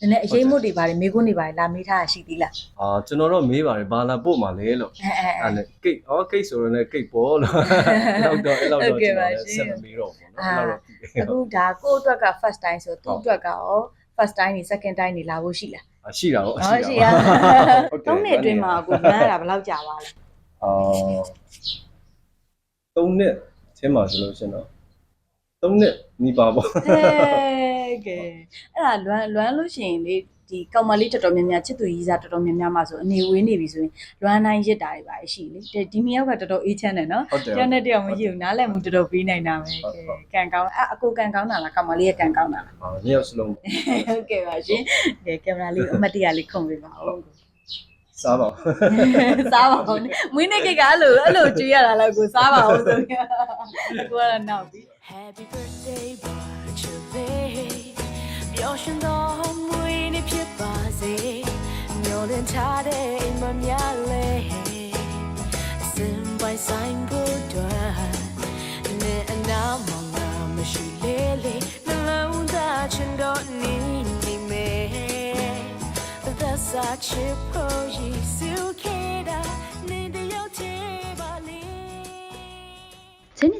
နည်းနည်းအရေးမှုတွေပါတယ်မေးခွန်းတွေပါတယ်လာမေးထားတာရှိသေးလားအာကျွန်တော်တော့မေးပါတယ်ဘာလာပို့မှာလဲလို့အဲအဲအဲ့လေကိတ်ဩကိတ်ဆိုတော့လည်းကိတ်ပေါ့လို့လောက်တော့အဲ့လောက်တော့ကျွန်တော်လည်းဆက်မမေးတော့ဘူးနော်အဲ့လောက်တော့အခုဒါကို့အတွက်က first time ဆိုသူ့အတွက်ကရော first time နေ second time နေလာဖို့ရှိလားအရှိတာပေါ့အရှိတာဟုတ်ရှိရ၃နှစ်အတွင်းမှာကိုမှန်းရတာဘယ်လောက်ကြာပါလဲအာ၃နှစ်ချင်းမှာဆိုလို့ရှင်တော့ သုံးနှစ်နီးပါပေါ့ဟဲကဲအဲ့ဒါလွမ်းလွမ်းလို့ရှိရင်လေဒီကောင်မလေးတော်တော်များများချစ်သူကြီးစားတော်တော်များများမှာဆိုအနေဝေးနေပြီဆိုရင်လွမ်းတိုင်းရစ်တာတွေပါရှိလေတဲ့ဒီမြောက်ကတော်တော်အေးချမ်းတယ်နော်ဟုတ်တယ်တယောက်နဲ့တယောက်မရှိဘူးနားလည်မှုတော်တော်ပြီးနိုင်တာပဲဟုတ်ဟုတ်ကဲကန်ကောင်းအအကိုကန်ကောင်းတာလားကောင်မလေးရဲ့ကန်ကောင်းတာလားအာညောက်စလုံးဟုတ်ကဲ့ပါရှင်ကဲကင်မရာလေးအမတ်တရလေးခုံပေးပါဦးစားပါဦးစားပါဦးမွေးနေ့ကိတ်ကအဲ့လိုအဲ့လိုကြွေးရတာလားကိုစားပါဦးဆိုပြီးအကိုကတော့နောက်ပြီ Happy birthday ပါချစ်လေးပျော်ရွှင်သောမွေးနေ့ဖြစ်ပါစေမျောလင့်ထားတဲ့အိမ်မများလေးအစင်ပိုင်ဆိုင်ဖို့အတွက်နဲ့အနာမောင်နာမရှိလေးလေးနှလုံးသားချင်တော့နေနေမယ်သက်သာချစ်ဖို့ရည်စူခဲ့တာနေတယောက်ချစ်ပါလေဂျင်းနီ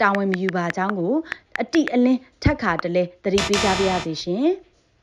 တာဝန်မယူပါကြောင်းကိုအတိအလင်းထက်ခါတလဲသတိပေးကြပါရစေရှင်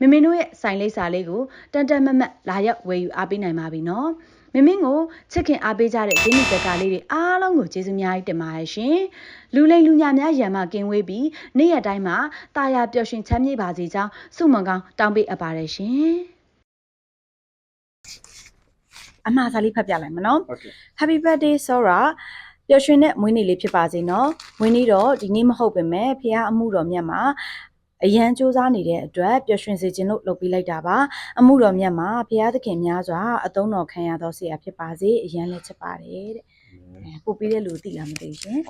မမင်းတို့ရဲ့ site လိပ်စာလေးကိုတန်တန်မတ်မတ်လာရောက်ဝယ်ယူအားပေးနိုင်ပါပြီနော်မမင်းကိုချစ်ခင်အားပေးကြတဲ့ဂျင်းနီဘက်ကလေးတွေအားလုံးကိုကျေးဇူးများကြီးတင်ပါတယ်ရှင်လူလိမ်လူညာများရံမကင်းဝေးပြီးနေ့ရက်တိုင်းမှာတာယာပျော်ရွှင်ချမ်းမြေ့ပါစေကြောင်းဆုမွန်ကောင်းတောင်းပေးအပ်ပါတယ်ရှင်အမှားစာလေးဖတ်ပြလိုက်မနော်ဟုတ်ကဲ့ Happy birthday Sora ပျော်ရွှင်တဲ့မွေးနေ့လေးဖြစ်ပါစေနော်မွေးနေ့တော့ဒီနေ့မဟုတ်ပေမဲ့ဖះအမှုတော်မြတ်မှာ အရန်စူးစမ်းနေတဲ့အတွက်ပျော်ရွှင်စေခြင်းလို့လုပ်ပေးလိုက်တာပါအမှုတော်မြတ်မှာဖះသခင်များစွာအသုံးတော်ခံရသောဆရာဖြစ်ပါစေအရန်လည်းချစ်ပါတယ်တဲ့အဲပို့ပေးတဲ့လူသိလားမသိဘူးရှင်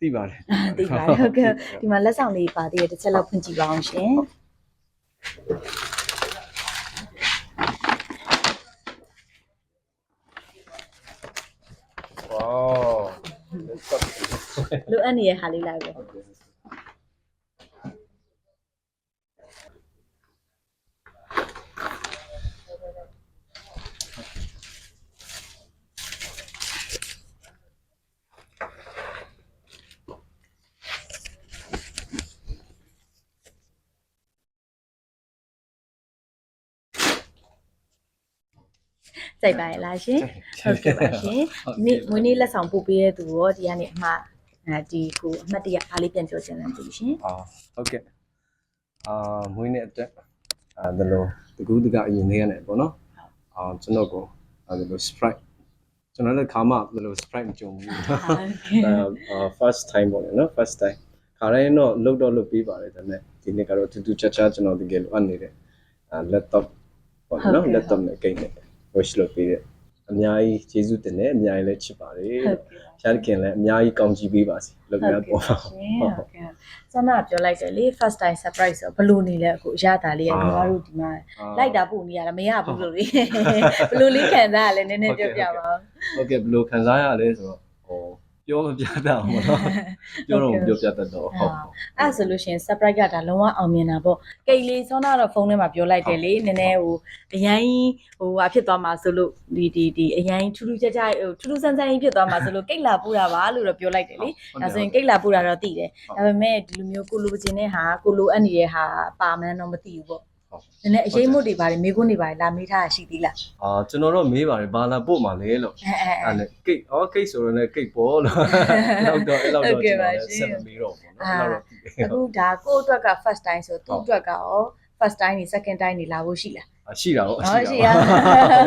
သိပါတယ်သိပါတယ်ဟုတ်ကဲ့ဒီမှာလက်ဆောင်လေးပါသေးတယ်တစ်ချက်လောက်ဖွင့်ကြည့်ပါအောင်ရှင်ဝါလိုအပ်နေတဲ့ဟာလေးလိုက်ပဲ စိုက်ပါရဲ့လားရှင်ဟုတ်ကဲ့ပါရှင်ဒီနေ့မွေးနေ့လက်ဆောင်ပို့ပေးတဲ့သူရောဒီကနေအမှားအဲဒီကိုအမှတ်တရအားလေးပြန်ပြောချင်တယ်သူရှင်အာဟုတ်ကဲ့အာမွေးနေ့အတွက်အာဒါလိုတကူးတကအရင်လေးရတယ်ပေါ့နော်အာကျွန်တော်ကိုအာဒါလို sprite ကျွန်တော်လည်းခါမှဒါလို sprite မကြုံဘူးဟုတ်ကဲ့အာ first time ပေါ့လေနော် first time ခါတိုင်းတော့လုတ်တော့လုတ်ပြီးပါတယ်ဒါပေမဲ့ဒီနေ့ကတော့တူတူချာချာကျွန်တော်တကယ်လိုအပ်နေတဲ့အာ laptop ပေါ့လေနော် laptop နဲ့ကိန်းနဲ့ wish လုပ်ပြီးတဲ့အများကြီးကျေးဇူးတင်တယ်အများကြီးလည်းချစ်ပါတယ်ဟုတ်လို့ကဲ့ပါဖျားခင်လည်းအများကြီးကောင်းချီးပေးပါစေလို့များပေါ်ပါရှင်ဟုတ်ကဲ့ဆန္ဒပြောလိုက်တယ်လေ first time surprise ဆိုဘယ်လိုနေလဲအခုအရသာလေးကညီမတို့ဒီမှာလိုက်တာပို့နေရတာမရဘူးလို့လေဘယ်လိုလေးခံစားရလဲနည်းနည်းပြောပြပါဦးဟုတ်ကဲ့ဘယ်လိုခံစားရလဲဆိုတော့ဟို ပြောမပြတတ်အောင်ပေါ့နော်ပြောတော့မပြောပြတတ်တော့ဟုတ်အဲ့ဆိုလို့ရှိရင် surprise ကဒါလုံးဝအောင်မြင်တာပေါ့ကိတ်လေးစောနာတော့ဖုန်းထဲမှာပြောလိုက်တယ်လေနည်းနည်းဟိုအရင်ဟိုဟာဖြစ်သွားမှာဆိုလို့ဒီဒီဒီအရင်ထူးထူးခြားခြားဟိုထူးထူးဆန်းဆန်းကြီးဖြစ်သွားမှာဆိုလို့ကိတ်လာပူတာပါလို့တော့ပြောလိုက်တယ်လေဒါဆိုရင်ကိတ်လာပူတာတော့သိတယ်ဒါပေမဲ့ဒီလိုမျိုးကိုလိုချင်တဲ့ဟာကိုလိုအပ်နေတဲ့ဟာပါမှန်းတော့မသိဘူးပေါ့ ဟုတ်နည်းနည်းအရေးမုတ်တွေပါတယ်မိကုန်းတွေပါတယ်လာမေးထားတာရှိသေးလားအာကျွန်တော်တော့မေးပါတယ်ဘာလာပို့မှာလဲလို့အဲအဲအဲ့လေကိတ်အော်ကိတ်ဆိုတော့လည်းကိတ်ပေါ့လို့လောက်တော့အဲ့လောက်တော့ကျွန်တော်လည်းဆက်မမေးတော့ဘူးနော်အဲ့လောက်တော့အခုဒါကိုယ့်အတွက်က first time ဆိုသူ့အတွက်ကရော first time နေ second time နေလာဖို့ရှိလား ရှိတာဟုတ် ဟောရှိရ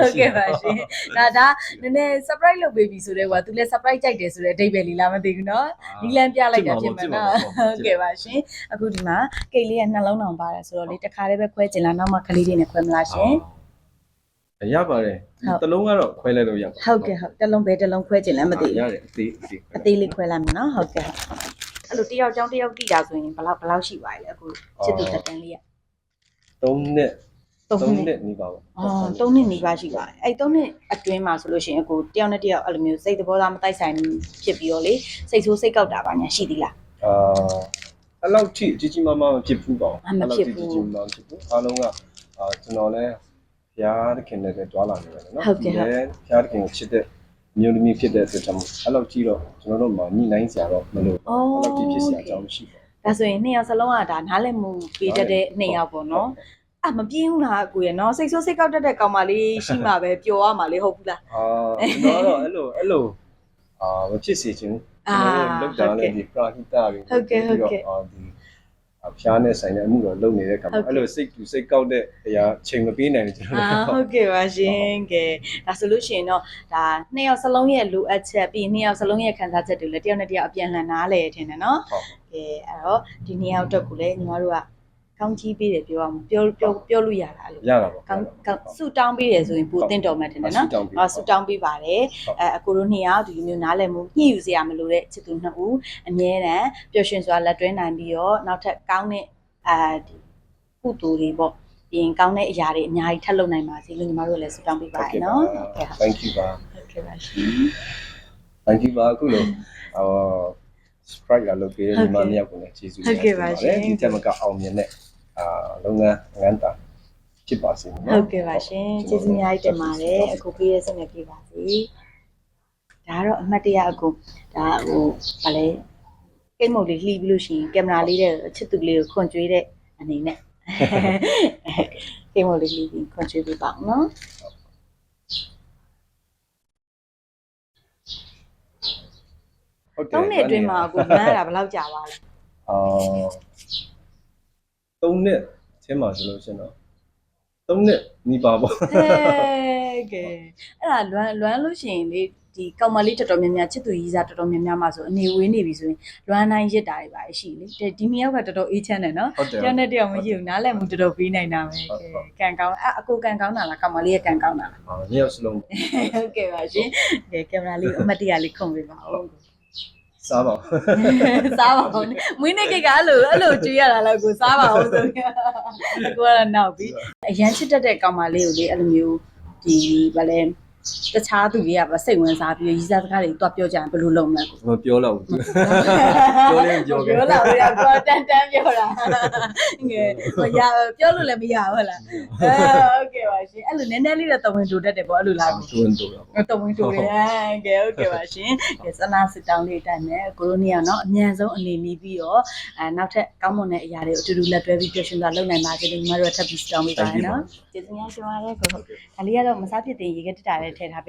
ဟုတ်ကဲ့ပါရှင်ဒါဒါနည်းနည်း surprise လုပ်ပေးပြီဆိုတော့ကွာသူလည်း surprise ကြိုက်တယ်ဆိုတဲ့အဓိပ္ပာယ်လေးလားမသိဘူးเนาะဒီလန်ပြလိုက်တာဖြစ်မှာနော်ဟုတ်ကဲ့ပါရှင်အခုဒီမှာကိတ်လေးကနှလုံးတောင်ပါတယ်ဆိုတော့လေတခါတည်းပဲခွဲကျင်လားနောက်မှကလေးလေးနဲ့ခွဲမလားရှင် ရပါတယ်တလုံးကတော့ခွဲလဲလို့ရပါ ဟုတ်ကဲ့ဟုတ်တစ်လုံးပဲတစ်လုံးခွဲကျင်လည်းမသိဘူး ရတယ်အသေးအသေး အသေးလေးခွဲလိုက်မယ်နော်ဟုတ်ကဲ့အဲ့လိုတယောက်ကြောင်းတယောက်တိတာဆိုရင်ဘယ်လောက်ဘယ်လောက်ရှိပါလဲအခုချစ်သူတက်တန်းလေးက 3နှ စ်3 3နှစ်နှစ်နေပါဘူးအော်3နှစ်နီးပါးရှိပါတယ်အဲ့3နှစ်အတွင်းမှာဆိုလို့ရှိရင်အခုတယောက်နဲ့တယောက်အဲ့လိုမျိုးစိတ်သဘောထားမတိုက်ဆိုင်ဖြစ်ပြီးတော့လေစိတ်ဆိုးစိတ်ကောက်တာပါညာရှိသေးလားအာအဲ့လောက်ထိကြီးကြီးမားမားမဖြစ်ဘူးပေါ့အမဖြစ်ဘူးကြီးကြီးမားမားမဖြစ်ဘူးအားလုံးကအာကျွန်တော်လည်းဘုရားသခင်နဲ့ပဲတွာလာနေတယ်နော်ဟုတ်ကဲ့ဟုတ်ဒီဘုရားသခင်ကိုချစ်တဲ့မျိုးသမီးဖြစ်တဲ့အတွက်ကြောင့်အဲ့လောက်ကြီးတော့ကျွန်တော်တို့မှညှိနှိုင်းစရာတော့မလိုဘူးအော်အဲ့လောက်ကြီးဖြစ်စရာအကြောင်းမရှိပါဘူးဒါဆိုရင်နှစ်ယောက်စလုံးကဒါနားလည်မှုပေးတတ်တဲ့နှစ်ယောက်ပေါ့နော် အမပြင်းဘူးလားအကိုရနော်စိတ်ဆိုးစိတ်ကောက်တတ်တဲ့ကောင်မလေးရှိမှပဲပျော်ရမှာလေဟုတ်ဘူးလားအာကျွန်တော်တော့အဲ့လိုအဲ့လိုအာမဖြစ်စေချင်ဘူးအာကျွန်တော်တို့လောက်တာလည်းဒီပရာဟိတတွေဟုတ်ကဲ့ဟုတ်ကဲ့အာဒီအဖျားနဲ့ဆိုင်တဲ့အမှုတော့လုပ်နေတဲ့ကံဟုတ်ကဲ့အဲ့လိုစိတ်တူစိတ်ကောက်တဲ့အရာချိန်မပေးနိုင်ဘူးကျွန်တော်အာတို့ဟုတ်ကဲ့ပါရှင်ကဲဒါဆိုလို့ရှိရင်တော့ဒါနှစ်ယောက်စလုံးရဲ့လိုအပ်ချက်ပြီးနှစ်ယောက်စလုံးရဲ့ခံစားချက်တွေလည်းတယောက်နဲ့တယောက်အပြန်လှန်နားလဲထင်တယ်နော်ဟုတ်ကဲအဲ့တော့ဒီနှစ်ယောက်အတွက်ကိုလည်းညီမတို့က ကောင်းကြီးပေးတယ်ပြောအောင်ပြောပြောပြောလို့ရတာလို့ရတာပေါ့ကောင်းကောင်းဆူတောင်းပေးတယ်ဆိုရင်ပိုတင့်တော်မှတ်တယ်နော်ဆုတောင်းပေးအော်ဆူတောင်းပေးပါတယ်ဟုတ်အဲအကိုတို့နှစ်ယောက်ဒီလိုမျိုးနားလည်မှုညှိယူစရာမလိုတဲ့ချစ်သူနှစ်ဦးအမြဲတမ်းပျော်ရွှင်စွာလက်တွဲနိုင်ပြီးတော့နောက်ထပ်ကောင်းတဲ့အဲဒီကုသိုလ်တွေပေါ့ပြီးရင်ကောင်းတဲ့အရာတွေအများကြီးထပ်လုပ်နိုင်ပါစေလို့ညီမတို့လည်းဆူတောင်းပေးပါတယ်နော်ဟုတ်ကဲ့ဟုတ် thank you ပါဟုတ်ကဲ့ပါရှင် thank you ပါအခုလို့အော် sprite လာလုပ်ပေးတဲ့ဟုတ်ညီကဲ့မနှစ်ယောက်ကိုလည်းကျေးဇူးဟုတ်ကဲ့ပါရှင်ဒီတက်မကအောင်မြင်တဲ့အာလုပ်ငန်းငန်းတာဖြစ်ပါစေနော်ဟုတ်ကဲ့ပါရှင်ကျေးဇူးအများကြီးတင်ပါတယ်အခုပေးရစနေပြပါစေဒါကတော့အမှတ်တရအကူဒါဟိုဗာလဲကိတ်မုတ်လေးလှီးပြီးလို့ရှိရင်ကင်မရာလေးတဲ့ချစ်သူလေးကိုခွန်ကျွေးတဲ့အနေနဲ့ကိတ်မုတ်လေးလှီးပြီးခွန်ကျွေးပေးပါအောင်နော် ဟုတ်တယ်သုံးနှစ်အတွင်းမှာအခုလမ်းရတာဘယ်လောက်ကြာပါလဲအာ3နှစ်ချင်းပါဆိုလို့ရှင်တော့3နှစ်နီးပါပေါ့ဟဲကဲအဲ့ဒါလွမ်းလွမ်းလို့ရှိရင်လေဒီကောင်မလေးတော်တော်များများချစ်သူကြီးစားတော်တော်များများမှာဆိုအနေဝေးနေပြီဆိုရင်လွမ်းတိုင်းရစ်တာတွေပါရှိလေတဲ့ဒီနှစ်ယောက်ကတော်တော်အေးချမ်းတယ်နော်ဟုတ်တယ်တယောက်နဲ့တယောက်မရှိဘူးနားလည်မှုတော်တော်ပြီးနိုင်တာပဲဟုတ်ဟုတ်ကဲကန်ကောင်းအအကိုကန်ကောင်းတာလားကောင်မလေးကကန်ကောင်းတာလားအာနှစ်ယောက်စလုံးဟုတ်ကဲ့ပါရှင်ကဲကင်မရာလေးအမတ်တရလေးခုံပေးပါဦး စားပါစားပါဦးမွေးနေ့ကိတ်ကအဲ့လိုအဲ့လိုကြွေးရတာလားကိုစားပါဦးဆိုပြီးအကိုကတော့နောက်ပြီးအရန်ချစ်တတ်တဲ့ကောင်မလေးကိုလေအဲ့လိုမျိုးဒီဗာလဲ တခြားသူတွေကဗစိတ်ဝင်စားပြီးရီးစားစကားတွေတွားပြောကြရင်ဘယ်လိုလုပ်မလဲကိုမပြောတော့ဘူးပြောလဲပြောခဲ့ပြောလာပြီတော့တန်တန်ပြောတာငယ်ဟိုရပြောလို့လည်းမရဘူးဟုတ်လားအဲဟုတ်ကဲ့ပါရှင်အဲ့လိုနည်းနည်းလေးတော့တဝင်တူတတ်တယ်ပေါ့အဲ့လိုလားကိုတွန်းတော့တာပေါ့တဝင်တူတယ်ကဲဟုတ်ကဲ့ပါရှင်ကဲစနာစစ်တောင်းလေးတိုင်မယ်ကိုရိုနီယာနော်အမြန်ဆုံးအနေနီးပြီးတော့အဲနောက်ထပ်ကောင်းမွန်တဲ့အရာတွေကိုအတူတူလက်တွဲပြီးပျော်ရွှင်စွာလုပ်နိုင်ပါစေလို့ညီမတို့ကထပ်ပြီးစတောင်းပေးပါရနော်ကျေးဇူးများရှင်ပါတယ်ကိုဟုတ်ဒါလေးကတော့မစားဖြစ်တဲ့ရေကတက်တာလေးထည့်ထား